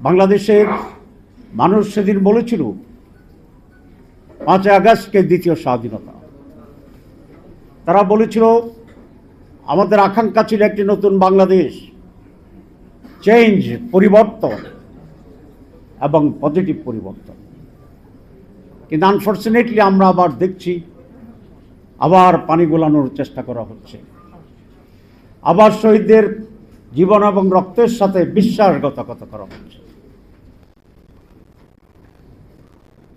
বাংলাদেশের মানুষ সেদিন বলেছিল, পাঁচই আগস্টকে দ্বিতীয় স্বাধীনতা। তারা বলেছিল, আমাদের আকাঙ্ক্ষা ছিল একটি নতুন বাংলাদেশ চেঞ্জ পরিবর্তন এবং পজিটিভ পরিবর্তন। কিন্তু আনফর্চুনেটলি আমরা আবার দেখছি, আবার পানি গোলানোর চেষ্টা করা হচ্ছে। আবার শহীদদের জীবন এবং রক্তের সাথে বিশ্বাসঘাতকতা করা হচ্ছে।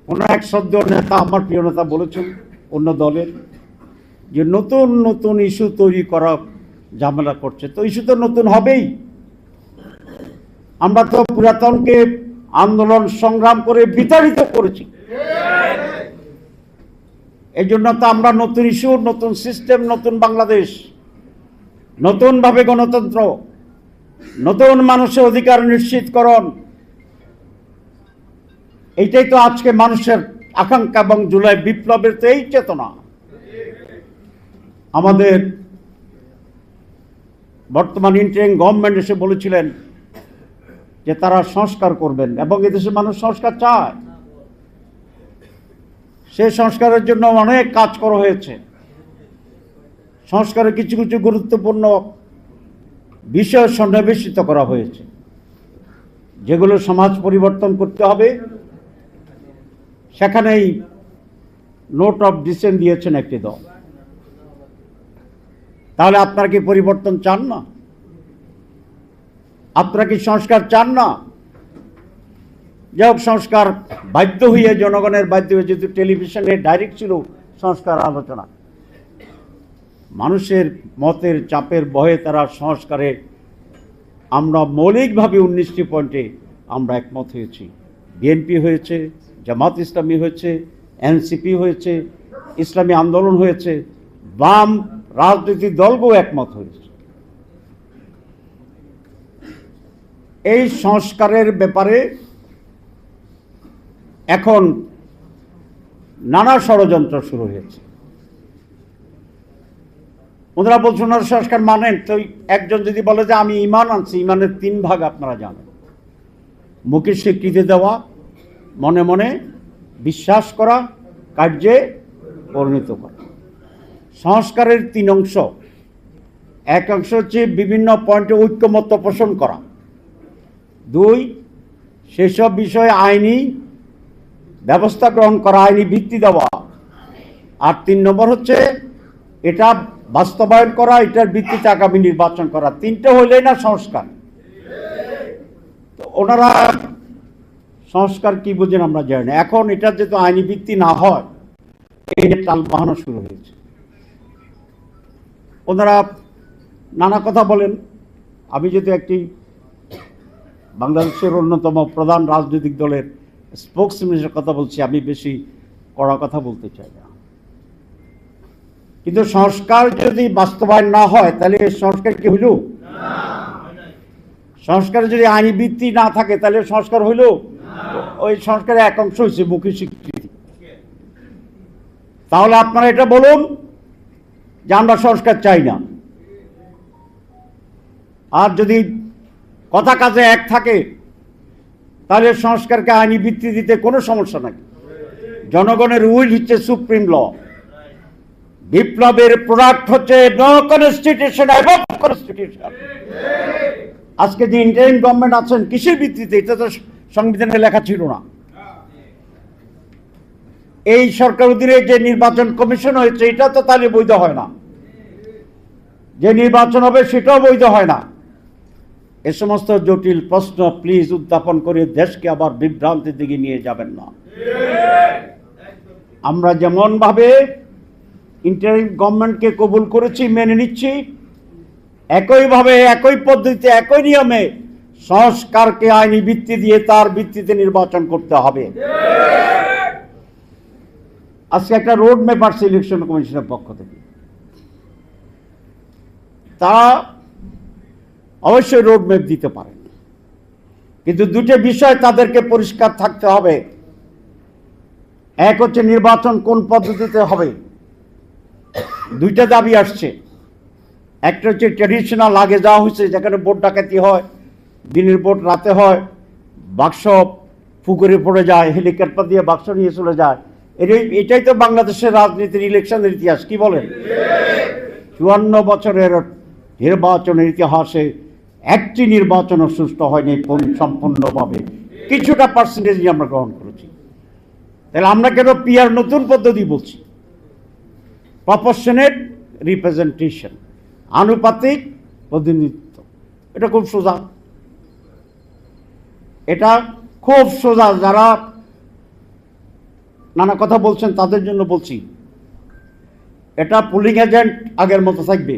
কোনো এক সদ্য নেতা আমার প্রিয় নেতা বলেছেন, অন্য দলের, যে নতুন নতুন ইস্যু তৈরি করা ঝামেলা করছে। তো ইস্যু তো নতুন হবেই। আমরা তো পুরাতনকে আন্দোলন সংগ্রাম করে বিতাড়িত করেছি। এই জন্য তো আমরা নতুন ইস্যু, নতুন সিস্টেম, নতুন বাংলাদেশ, নতুনভাবে গণতন্ত্র, নতুন মানুষের অধিকার নিশ্চিতকরণ এইটাই তো আজকে মানুষের আকাঙ্ক্ষা এবং জুলাই বিপ্লবের তো এই চেতনা। আমাদের বর্তমান ইন্টারিং গভর্নমেন্ট এসে বলেছিলেন যে তারা সংস্কার করবেন এবং এদেশের মানুষ সংস্কার চায়। সেই সংস্কারের জন্য অনেক কাজ করা হয়েছে। সংস্কারে কিছু কিছু গুরুত্বপূর্ণ বিষয় সন্নিবেশিত করা হয়েছে। যেগুলো সমাজ পরিবর্তন করতে হবে। সেখানেই নোট অফ ডিসেন্ট দিয়েছেন একটি দল। তাহলে আপনারা কি পরিবর্তন চান না? আপনারা কি সংস্কার চান না? যাই হোক সংস্কার বাধ্য হয়ে জনগণের বাধ্য হয়ে যেহেতু টেলিভিশনে ডাইরেক্ট ছিল সংস্কার আলোচনা, মানুষের মতের চাপের ভয়ে তারা সংস্কারে, আমরা মৌলিকভাবে উনিশটি পয়েন্টে আমরা একমত হয়েছি। বিএনপি হয়েছে জামাত ইসলামী হয়েছে, এনসিপি হয়েছে, ইসলামী আন্দোলন হয়েছে, বাম রাজনৈতিক দলগুলো একমত হয়েছে। এই সংস্কারের ব্যাপারে এখন নানা ষড়যন্ত্র শুরু হয়েছে। ওনারা বলছেন, ওনারা সংস্কার মানেন তো একজন যদি বলে যে আমি ইমান আনছি, ইমানের তিন ভাগ আপনারা জানেন। মুখে স্বীকৃতি দেওয়া মনে মনে বিশ্বাস করা, কার্যে পরিণত করা। সংস্কারের তিন অংশ। এক অংশ হচ্ছে বিভিন্ন পয়েন্টে ঐক্যমত্য পোষণ করা। দুই, সেসব বিষয়ে আইনি ব্যবস্থা গ্রহণ করা, আইনি ভিত্তি দেওয়া। আর তিন নম্বর হচ্ছে এটা বাস্তবায়ন করা, এটার ভিত্তিতে আগামী নির্বাচন করা। তিনটে হইলেই না সংস্কার। তো ওনারা সংস্কার কি বোঝেন আমরা জানি না। এখন এটা যেহেতু আইনি ভিত্তি না হয় এই যে টাল বাহানো শুরু হয়েছে। ওনারা নানা কথা বলেন। আমি যদি একটি বাংলাদেশের অন্যতম প্রধান রাজনৈতিক দলের স্পোক্স স্পোক্সম্যানের কথা বলছি আমি বেশি কড়া কথা বলতে চাই না। কিন্তু সংস্কার যদি বাস্তবায়ন না হয় তাহলে সংস্কার কি হইল? সংস্কারে যদি আইনি ভিত্তি না থাকে তাহলে সংস্কার হইল? ওই সংস্কারের এক অংশ হয়েছে, মুখী স্বীকৃতি। তাহলে আপনারা এটা বলুন যে আমরা সংস্কার চাই না। আর যদি কথা কাজে এক থাকে, তাহলে সংস্কারকে আইনি ভিত্তি দিতে কোনো সমস্যা নাই। জনগণের উইল হচ্ছে সুপ্রিম ল। বিপ্লবের প্রোডাক্ট হচ্ছে নো কনস্টিটিউশন আজকে যে ইন্টারিম গভর্নমেন্ট আছেন, কিসের ভিত্তিতে? এটা তো সংবিধানে লেখা ছিল না। এই সরকার অধীনে যে নির্বাচন কমিশন হয়েছে, এটা তো তাহলে বৈধ হয় না। যে নির্বাচন হবে, সেটাও বৈধ হয় না। এ সমস্ত জটিল প্রশ্ন প্লিজ উত্থাপন করে দেশকে আবার বিভ্রান্তির দিকে নিয়ে যাবেন না। আমরা যেমনভাবে ইন্টারিম গভর্নমেন্টকে কবুল করেছি, মেনে নিচ্ছি, একইভাবে, একই পদ্ধতিতে, একই নিয়মে সংস্কারকে আইনি ভিত্তি দিয়ে তার ভিত্তিতে নির্বাচন করতে হবে। আজকে একটা রোড ম্যাপ আসছে ইলেকশন কমিশনের পক্ষ থেকে। তারা অবশ্যই রোড ম্যাপ দিতে পারেন কিন্তু দুটো বিষয় তাদেরকে পরিষ্কার থাকতে হবে। এক হচ্ছে নির্বাচন কোন পদ্ধতিতে হবে। দুইটা দাবি আসছে। একটা হচ্ছে ট্রেডিশনাল আগে যাওয়া হয়েছে, যেখানে ভোট ডাকাতি হয় দিনের ভোট রাতে হয় বাক্স পুকুরে পড়ে যায়, হেলিকপ্টার দিয়ে বাক্স নিয়ে চলে যায়। এটাই এটাই তো বাংলাদেশের রাজনীতির ইলেকশনের ইতিহাস, কি বলেন? চুয়ান্ন বছরের নির্বাচনের ইতিহাসে একটি নির্বাচনও সুষ্ঠু হয়নি পূর্ণ- সম্পূর্ণভাবে। কিছুটা পার্সেন্টেজ আমরা গ্রহণ করেছি। তাহলে আমরা কেন পিয়ার নতুন পদ্ধতি বলছি? প্রপোর্শনেট রিপ্রেজেন্টেশন আনুপাতিক প্রতিনিধিত্ব। এটা খুব সোজা। এটা খুব সোজা, যারা নানা কথা বলছেন তাদের জন্য বলছি। এটা পুলিং এজেন্ট আগের মতো থাকবে।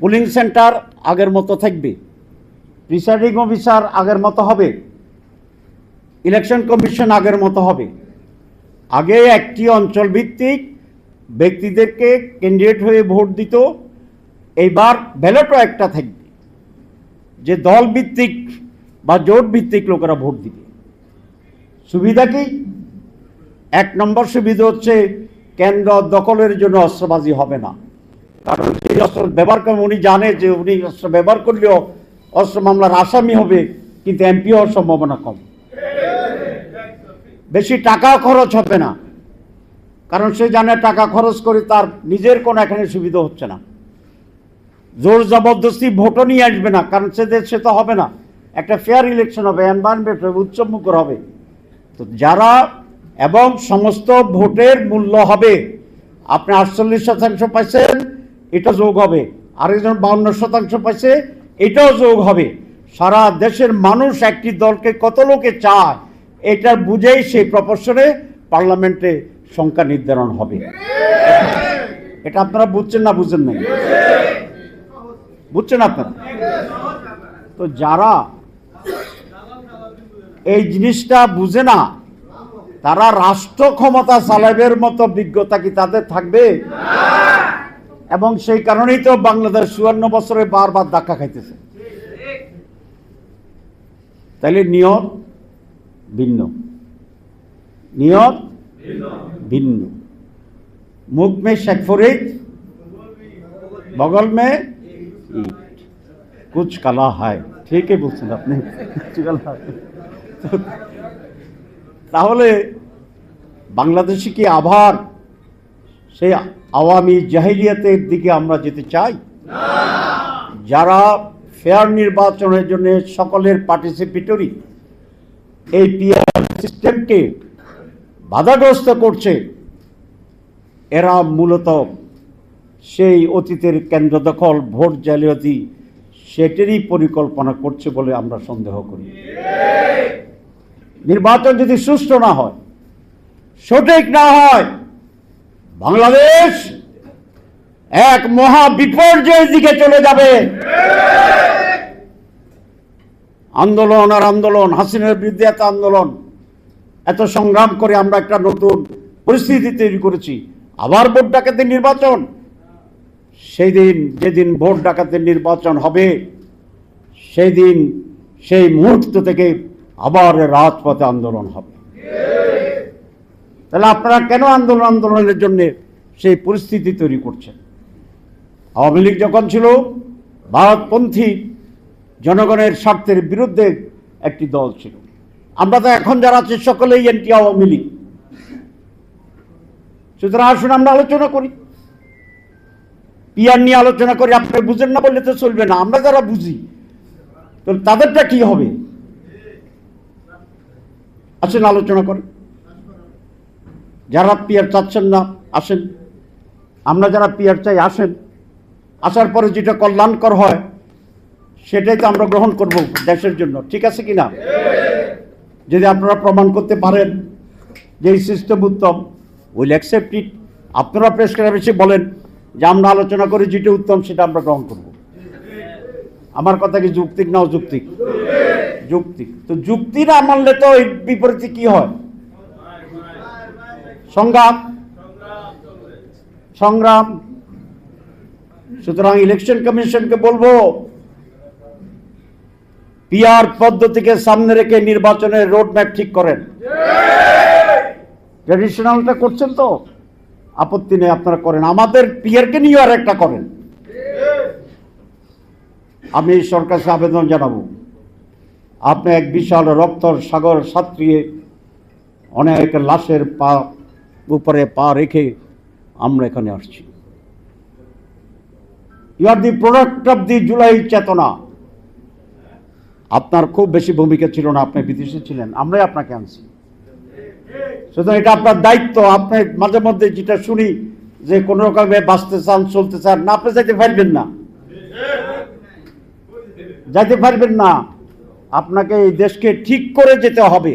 পুলিং সেন্টার আগের মতো থাকবে। প্রিসাইডিং অফিসার আগের মতো হবে। ইলেকশন কমিশন আগের মতো হবে। আগে একটি অঞ্চল ভিত্তিক ব্যক্তিদেরকে ক্যান্ডিডেট হয়ে ভোট দিত। এইবার ব্যালটও একটা থাকবে। যে দল ভিত্তিক বা জোট ভিত্তিক লোকেরা ভোট দিবে। সুবিধা কি? এক নম্বর সুবিধা হচ্ছে কেন্দ্র দখলের জন্য অস্ত্রবাজি হবে না। কারণ সেই অস্ত্র ব্যবহার করেন, উনি জানে যে উনি অস্ত্র ব্যবহার করলেও অস্ত্র মামলার আসামি হবে, কিন্তু এমপি হওয়ার সম্ভাবনা কম। বেশি টাকা খরচ হবে না। কারণ সে জানে টাকা খরচ করে তার নিজের কোনো এখানে সুবিধা হচ্ছে না। জোর জবরদস্তি ভোটও নিয়ে আসবে না, কারণ সে সে তো হবে না। একটা ফেয়ার ইলেকশন হবে এনভায়রনমেন্ট হবে উচ্চমুখর হবে। তো যারা এবং সমস্ত ভোটের মূল্য হবে, আপনি আটচল্লিশ শতাংশ পাইছেন, এটা যোগ হবে। আরেকজন বাউন্ন শতাংশ পাইছে, এটাও যোগ হবে। সারা দেশের মানুষ একটি দলকে কত লোকে চায়, এটা বুঝেই সেই প্রপোর্শনে পার্লামেন্টে সংখ্যা নির্ধারণ হবে। এটা আপনারা বুঝছেন না বুঝছেন নাই? বুঝছেন আপনারা? তো যারা এই জিনিসটা বুঝে না। তারা রাষ্ট্র ক্ষমতা চালাবের মতো বিজ্ঞতা কি তাদের থাকবে? এবং সেই কারণেই তো বাংলাদেশ চুয়ান্ন বছরে বারবার ধাক্কা খাইতেছে। তাইলে নিয়ত ভিন্ন। নিয়ত ভিন্ন। মুখ মে শেখ ফরিদ, বগল মে কুছ কালা হায়, ঠিকই বলছেন আপনি। তাহলে বাংলাদেশে কি আবার সেই আওয়ামী জাহিলিয়াতের দিকে আমরা যেতে চাই? যারা ফেয়ার নির্বাচনের জন্য সকলের পার্টিসিপেটরি এই পিআর সিস্টেমকে বাধাগ্রস্ত করছে, এরা মূলত সেই অতীতের কেন্দ্র দখল ভোট জালিয়াতি, সেটারই পরিকল্পনা করছে বলে আমরা সন্দেহ করি। নির্বাচন যদি সুষ্ঠু না হয়, সঠিক না হয়, বাংলাদেশ এক মহা বিপর্যয়ের দিকে চলে যাবে। আন্দোলন আর আন্দোলন, হাসিনের বিরুদ্ধে এত আন্দোলন, এত সংগ্রাম করে আমরা একটা নতুন পরিস্থিতি তৈরি করেছি। আবার ভোট ডাকাতের নির্বাচন। সেই দিন যেদিন ভোট ডাকাতের নির্বাচন হবে সেই দিন সেই মুহূর্ত থেকে আবার রাজপথে আন্দোলন হবে। তাহলে আপনারা কেন আন্দোলন আন্দোলনের জন্য সেই পরিস্থিতি তৈরি করছেন? আওয়ামী লীগ যখন ছিল, ভারতপন্থী জনগণের স্বার্থের বিরুদ্ধে একটি দল ছিল। আমরা তো এখন যারা আছি, সকলেই এনটি আওয়ামী লীগ। সুতরাং আসুন আমরা আলোচনা করি। পিয়ার নিয়ে আলোচনা করি, আপনি বুঝেন না বললে তো চলবে না। আমরা যারা বুঝি তো তাদেরটা কি হবে? আসেন, আলোচনা করেন। যারা পিয়ার চাচ্ছেন না, আসেন। আমরা যারা পিয়ার চাই, আসেন। আসার পরে যেটা কল্যাণকর হয়, সেটাই তো আমরা গ্রহণ করব দেশের জন্য। ঠিক আছে কি না? যদি আপনারা প্রমাণ করতে পারেন যে এই সিস্টেম উত্তম উইল অ্যাকসেপ্ট ইট আপনারা প্রেস এসে বলেন যে আমরা আলোচনা করি যেটা উত্তম, সেটা আমরা গ্রহণ করব। আমার কথা কি যুক্তিক না অযৌক্তিক? যুক্তিক তো যুক্তি না মানলে তো এর বিপরীতে কি হয়? সংগ্রাম। সংগ্রাম। সুতরাং ইলেকশন কমিশনকে বলব পিআর পদ্ধতিকে সামনে রেখে নির্বাচনের রোড ম্যাপ ঠিক করেন। ট্রেডিশনালটা করছেন তো? আপত্তি নেই আপনারা করেন। আমাদের পিয়ারকে নিয়ে আর একটা করেন। আমি সরকারকে আবেদন জানাব। আপনি এক বিশাল রক্তর সাগর সাঁতরিয়ে অনেক লাশের পা উপরে পা রেখে আমরা এখানে আসছি। You are the product of the July চেতনা। আপনার খুব বেশি ভূমিকা ছিল না, আপনি বিদেশে ছিলেন, আমরাই আপনাকে আনছি। সুতরাং এটা আপনার দায়িত্ব, আপনি মাঝে মধ্যে যেটা শুনি যে কোনো রকমে বাঁচতে চান, চলতে চান, না, আপনি যাইতে পারবেন না। যাইতে পারবেন না। আপনাকে এই দেশকে ঠিক করে যেতে হবে।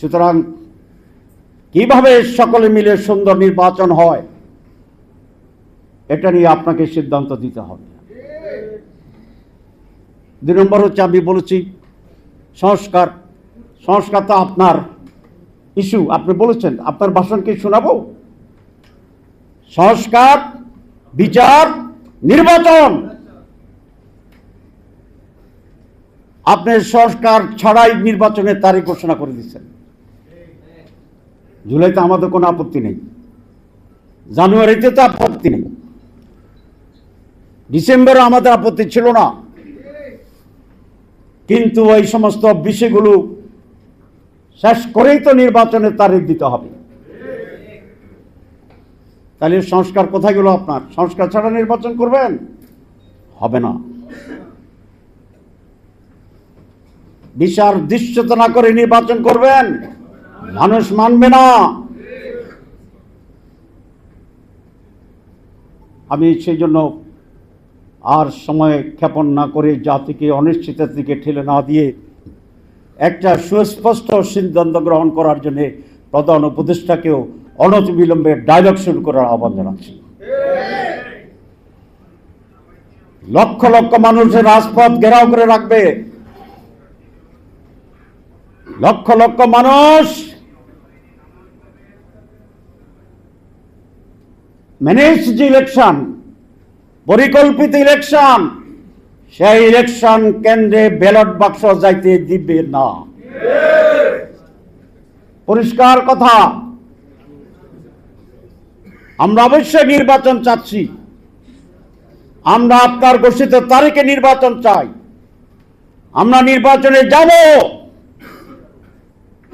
সুতরাং কীভাবে সকলে মিলে সুন্দর নির্বাচন হয়, এটা নিয়ে আপনাকে সিদ্ধান্ত দিতে হবে। দুই নম্বর হচ্ছে আমি বলেছি, সংস্কার। সংস্কার তো আপনার ইস্যু, আপনি বলেছেন, আপনার ভাষণ কি শোনাবো? সংস্কার, বিচার, নির্বাচন। আপনি সংস্কার ছাড়াই নির্বাচনের তারিখ ঘোষণা করে দিচ্ছেন। জুলাইতে আমাদের কোনো আপত্তি নেই। জানুয়ারিতে তো আপত্তি নেই। ডিসেম্বরে আমাদের আপত্তি ছিল না। কিন্তু এই সমস্ত বিষয়গুলো শেষ করেই তো নির্বাচনের তারিখ দিতে হবে। তাহলে সংস্কার কোথায় গেল আপনার? সংস্কার ছাড়া নির্বাচন করবেন? হবে না। বিচার দৃশ্যত না করে নির্বাচন করবেন, মানুষ মানবে না। আমি সেই জন্য আর সময় ক্ষেপণ না করে জাতিকে, অনিশ্চিতের দিকে ঠেলে না দিয়ে একটা সুস্পষ্ট সিদ্ধান্ত গ্রহণ করার জন্য প্রধান উপদেষ্টাকেও অনতিবিলম্বে ডায়লগ শুরু করার আহ্বান জানাচ্ছি। লক্ষ লক্ষ মানুষের রাজপথ ঘেরাও করে রাখবে লক্ষ লক্ষ মানুষ ম্যানেজ ইলেকশন পরিকল্পিত ইলেকশন সেই ইলেকশন কেন্দ্রে ব্যালট বাক্স যাইতে দিবে না। পরিষ্কার কথা। আমরা অবশ্যই নির্বাচন চাচ্ছি। আমরা আপনার ঘোষিত তারিখে নির্বাচন চাই। আমরা নির্বাচনে যাব।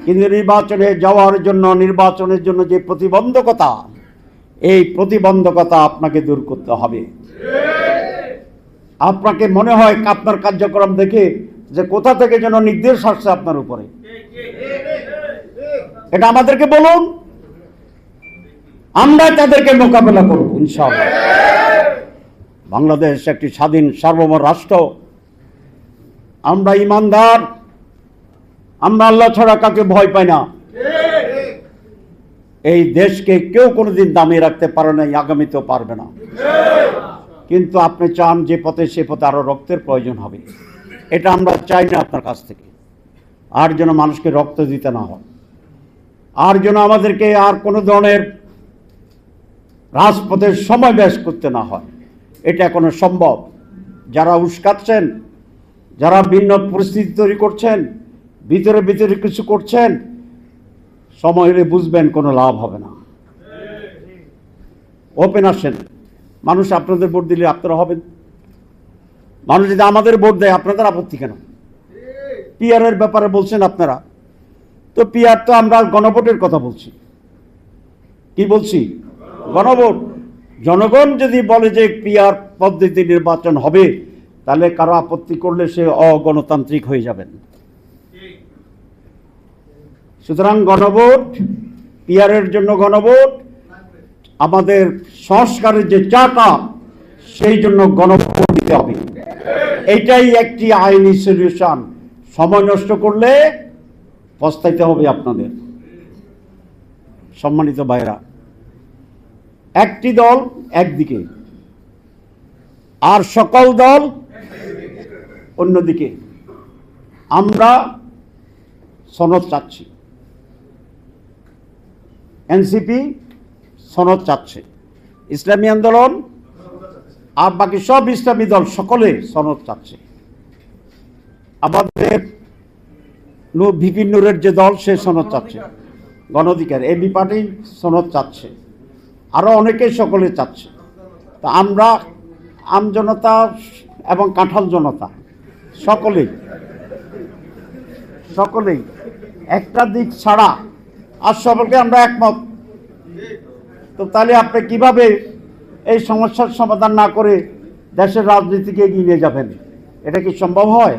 কিন্তু নির্বাচনে যাওয়ার জন্য, নির্বাচনের জন্য যে প্রতিবন্ধকতা, এই প্রতিবন্ধকতা আপনাকে দূর করতে হবে। আপনাকে মনে হয় আপনার কার্যক্রম দেখে যে কোথা থেকে যেন নির্দেশ আসছে আপনার উপরে। এটা আমাদেরকে বলুন। আমরা তাদেরকে মোকাবেলা করব, ইনশাআল্লাহ। বাংলাদেশ একটি স্বাধীন সার্বভৌম রাষ্ট্র। আমরা ইমানদার। আমরা আল্লাহ ছাড়া কাকে ভয় পাই না। এই দেশকে কেউ কোনোদিন দামিয়ে রাখতে পারে না আগামীতেও পারবে না। কিন্তু আপনি চান যে পথে, সে পথে আরও রক্তের প্রয়োজন হবে। এটা আমরা চাই না আপনার কাছ থেকে। আর যেন মানুষকে রক্ত দিতে না হয়। আর যেন আমাদেরকে আর কোনো ধরনের রাজপথের সময় ব্যাস করতে না হয়। এটা এখনও সম্ভব। যারা উস্কাচ্ছেন, যারা ভিন্ন পরিস্থিতি তৈরি করছেন ভিতরে ভিতরে কিছু করছেন, সময় হলে বুঝবেন, কোনো লাভ হবে না। ওপেন আসেন। মানুষ আপনাদের ভোট দিলে আপনারা হবেন। মানুষ যদি আমাদের ভোট দেয়, আপনাদের আপত্তি কেন? পিয়ারের ব্যাপারে বলছেন আপনারা। তো পিয়ার তো আমরা গণভোটের কথা বলছি। কি বলছি? গণভোট। জনগণ যদি বলে যে পিয়ার পদ্ধতি নির্বাচন হবে, তাহলে কারও আপত্তি করলে সে অগণতান্ত্রিক হয়ে যাবেন। সুতরাং গণভোট পিয়ারের জন্য গণভোট, আমাদের সংস্কারের যে চাটা সেই জন্য গণভোট দিতে হবে। এটাই একটি আইনি সলিউশন। সময় নষ্ট করলে পস্তাইতে হবে আপনাদের। সম্মানিত ভাইরা একটি দল একদিকে, আর সকল দল অন্যদিকে। আমরা সনদ চাচ্ছি। এনসিপি সনদ চাচ্ছে। ইসলামী আন্দোলন আর বাকি সব ইসলামী দল সকলে সনদ চাচ্ছে। আমাদের ভিপি নূরের যে দল, সে সনদ চাচ্ছে। গণঅধিকার এবি পার্টি সনদ চাচ্ছে। আরও অনেকে সকলে চাচ্ছে। তা আমরা আমজনতা এবং কাঁঠাল জনতা সকলেই সকলেই একটা দিক ছাড়া আর সকলকে আমরা একমত। তো তাহলে আপনি কীভাবে এই সমস্যার সমাধান না করে দেশের রাজনীতিকে এগিয়ে নিয়ে যাবেন? এটা কি সম্ভব হয়?